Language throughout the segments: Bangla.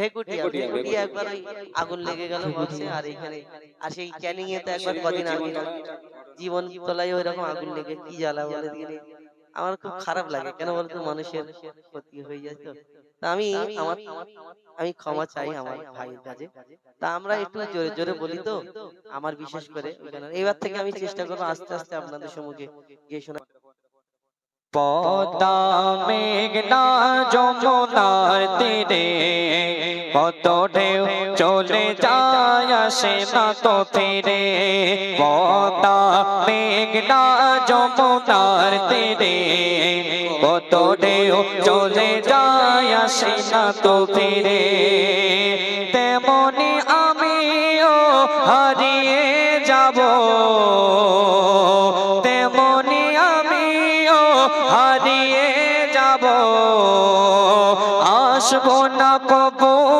ভেকুটিয়া ভেকুটিয়া একবার ওই আগুন লেগে গেল বলছে আর এখানে আর সেই ক্যানিং এ তো একবার কদিন আগে জীবন তলায় ওই রকম আগুন লেগে কি জ্বালা বলে দিলে? আমার খুব খারাপ লাগে কেন বলতো মানুষের ক্ষতি হয়ে যায় তো। আমি আমার আমি ক্ষমা চাই আমার ভাইয়ের কাছে। তা আমরা একটু জোরে জোরে বলি তো আমার বিশেষ করে এবার থেকে আমি চেষ্টা করব আস্তে আস্তে আপনাদের সম্মুখে গিয়ে শোনা পদ্মা মেঘনা যমুনার তীরে কত ঢেউ চলে যায় আসে না তো ফিরে। পদ্মা মেঘনা যমুনার তীরে। কত ঢেউ চলে যায় আসে না তো ফিরে। তেমনি আমিও হারিয়ে যাব। তেমনি আমিও হারিয়ে যাব। আসব না কবু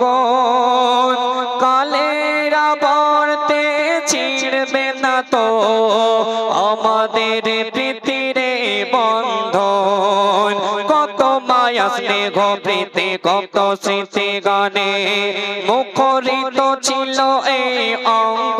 আমাদের প্রীতিরে বন্ধন। কত মায়া স্নেহ প্রীতি কত স্মৃতি গানে মুখরিত ছিল এই অঙ্গ।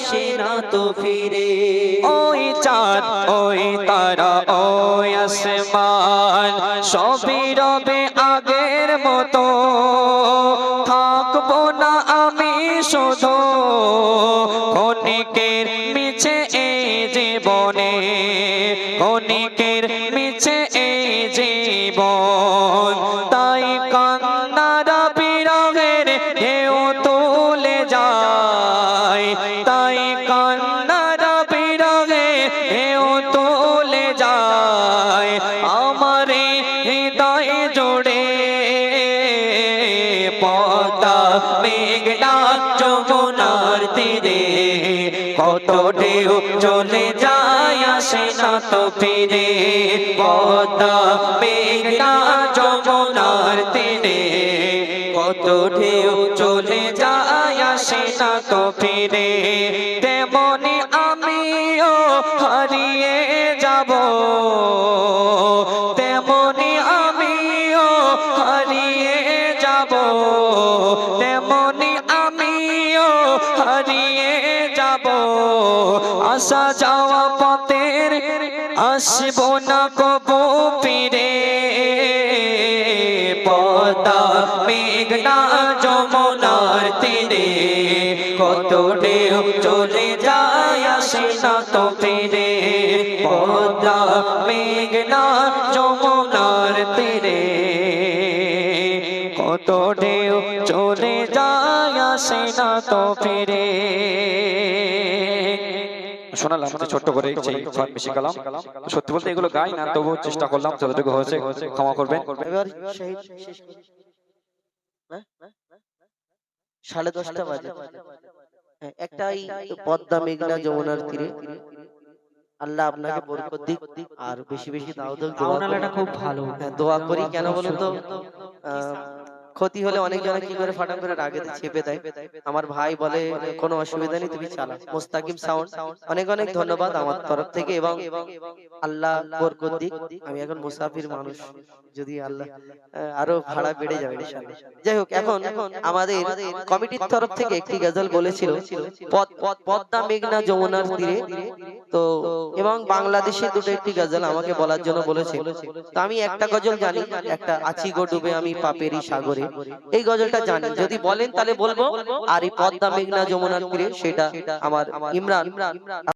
আসে না তো ফিরে। ওই চাঁদ, ওই তারা, ওই আসমান, সবই রবে আগের মতো। থাকব না আমি শুধু ক্ষণিকের মিছে এই জীবনে। ক্ষণিকের মিছে এই জীবন। তাই কান্নারা বিরহের ঢেউ তুলে যায় জোড়ে পদা মেঘনা যমুনার তীরে। কত ঢেউ চলে যায় আসে না তো ফিরে। পদা মেঘনা যমুনার তীরে। কত ঢেউ চলে যায় আসে না তো ফিরে। তেমনি আমিও হারিয়ে হারিয়ে যাব। তেমনি আমিও হারিয়ে যাব। আসা যাওয়া পথের আসব না কবু ফিরে। পদা মেঘনা, যমুনার তীরে। কত ঢেউ চলে যায়, আসে না তো ফিরে। পদা মেঘনা, যমুনার তীরে। কত ঢেউ চলে যায় আসে না তো ফিরে। শোনালাম ছোট্ট করে সেই ফান বেশি কালাম সত্যি বলতে এগুলো গাই না তবুও চেষ্টা করলাম যতটুকু হয়েছে ক্ষমা করবেন। এবার শহীদ শেষ করি। সাড়ে দশটা বাজে। হ্যাঁ, একটা এই পদ্মা মেঘনা যমুনার তীরে আল্লাহ আপনাকে বরকত দিক আর বেশি বেশি দাও দাও দোয়া করি। খুব ভালো। হ্যাঁ, দোয়া করি কেন বলুন তো? আহ, ক্ষতি হলে অনেক জনে কি করে ফাটাম করে রাগেতে চেপে দেয়। আমার ভাই বলে কোনো অসুবিধা নেই তুমি চালা মোস্তাকিম সাউন্ড অনেক অনেক ধন্যবাদ আমার তরফ থেকে এবং আল্লাহ বরকত দিক। আমি এখন মুসাফির মানুষ। যদি আল্লাহ আরও ভাড়া বেড়ে যাবে। ইনশাআল্লাহ। যাই হোক এখন আমাদের কমিটির তরফ থেকে একটি গজল বলেছিল পদ- পদ্মা মেঘনা যমুনার তীরে। তো এবং বাংলাদেশে দুটো একটি গজল আমাকে বলার জন্য বলেছে তো আমি একটা গজল জানি একটা আছি। গো ডুবে আমি পাপেরই সাগরে এই গজলটা জানি। যদি বলেন তাহলে বলব আর এই পদ্মা মেঘনা যমুনার তীরে সেটা আমার ইমরান।